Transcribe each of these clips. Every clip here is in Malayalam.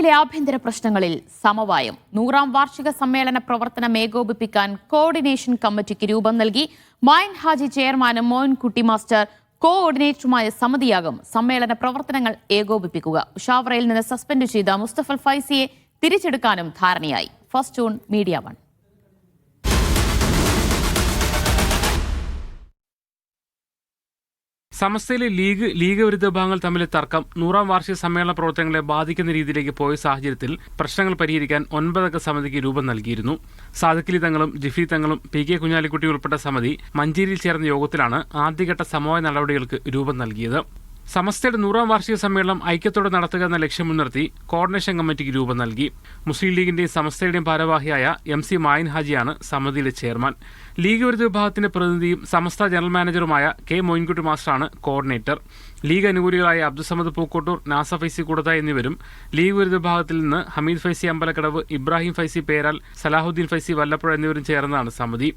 സമസ്തയിലെ ആഭ്യന്തര പ്രശ്നങ്ങളിൽ സമവായം. നൂറാം വാർഷിക സമ്മേളന പ്രവർത്തനം ഏകോപിപ്പിക്കാൻ കോർഡിനേഷൻ കമ്മിറ്റിക്ക് രൂപം നൽകി മൈൻ ഹാജി ചെയർമാനും മോഹൻകുട്ടി മാസ്റ്റർ കോഓർഡിനേറ്ററുമായ സമിതിയാകും സമ്മേളന പ്രവർത്തനങ്ങൾ ഏകോപിപ്പിക്കുക. ഉഷാവറയിൽ നിന്ന് സസ്പെൻഡ് ചെയ്ത മുസ്തഫൽ ഫൈസിയെ തിരിച്ചെടുക്കാനും ധാരണയായി. First June Media One. സമസ്തയിലെ league league വിരുദ്ധ വിഭാഗങ്ങൾ തമ്മിലെ തർക്കം നൂറാം വാർഷിക സമ്മേളന പ്രവർത്തനങ്ങളെ ബാധിക്കുന്ന രീതിയിലേക്ക് പോയ സാഹചര്യത്തിൽ പ്രശ്നങ്ങൾ പരിഹരിക്കാൻ ഒൻപതംഗ സമിതിക്ക് രൂപം നൽകിയിരുന്നു. സാദക്കിലി തങ്ങളും ജിഫി തങ്ങളും പി കെ കുഞ്ഞാലിക്കുട്ടി ഉൾപ്പെട്ട സമിതി മഞ്ചേരിയിൽ ചേർന്ന യോഗത്തിലാണ് ആദ്യഘട്ട സമവായ നടപടികൾക്ക് രൂപം നൽകിയത്. സമസ്തയുടെ നൂറാം വാർഷിക സമ്മേളനം ഐക്യത്തോടെ നടത്തുക എന്ന ലക്ഷ്യം മുൻനിർത്തി കോർഡിനേഷൻ കമ്മിറ്റിക്ക് രൂപം നൽകി. മുസ്ലിം ലീഗിന്റെയും സമസ്തയുടെയും ഭാരവാഹിയായ എം സി മായൻ ഹാജിയാണ് സമിതിയിലെ ചെയർമാൻ. ലീഗ് വിരുദ്ധ വിഭാഗത്തിന്റെ പ്രതിനിധിയും സമസ്ത ജനറൽ മാനേജറുമായ കെ മോയിൻകുട്ടി മാസ്റ്ററാണ് കോർഡിനേറ്റർ. ലീഗ് അനുകൂലികളായ അബ്ദുസമദ് പൂക്കോട്ടൂർ നാസ ഫൈസി കൂടത എന്നിവരും ലീഗ് വിരുദ്ധ വിഭാഗത്തിൽ നിന്ന് ഹമീദ് ഫൈസി അമ്പലക്കടവ് ഇബ്രാഹിം ഫൈസി പേരാൽ സലാഹുദ്ദീൻ ഫൈസി വല്ലപ്പുഴ എന്നിവരും ചേർന്നതാണ് സമിതി.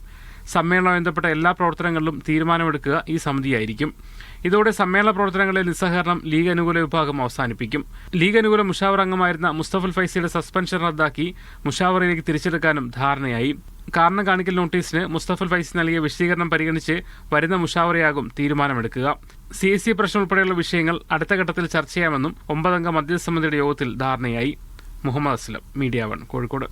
സമ്മേളനം ബന്ധപ്പെട്ട എല്ലാ പ്രവർത്തനങ്ങളിലും തീരുമാനമെടുക്കുക ഈ സമിതിയായിരിക്കും. ഇതോടെ സമ്മേളന പ്രവർത്തനങ്ങളിലെ നിസ്സഹകരണം ലീഗ് അനുകൂല വിഭാഗം അവസാനിപ്പിക്കും. ലീഗ് അനുകൂല മുഷാവർ അംഗമായിരുന്ന മുസ്തഫൽ ഫൈസിയുടെ സസ്പെൻഷൻ റദ്ദാക്കി മുഷാവറിലേക്ക് തിരിച്ചെടുക്കാനും ധാരണയായി. കാരണം കാണിക്കൽ നോട്ടീസിന് മുസ്തഫൽ ഫൈസി നൽകിയ വിശദീകരണം പരിഗണിച്ച് വരുന്ന മുഷാവറയാകും തീരുമാനമെടുക്കുക. സി എസ് സി പ്രശ്നം ഉൾപ്പെടെയുള്ള വിഷയങ്ങൾ അടുത്ത ഘട്ടത്തിൽ ചർച്ച ചെയ്യാമെന്നും ഒമ്പതംഗ മധ്യസ്ഥ സമിതിയുടെ യോഗത്തിൽ ധാരണയായി. Muhammad Aslam Media One Kozhikode.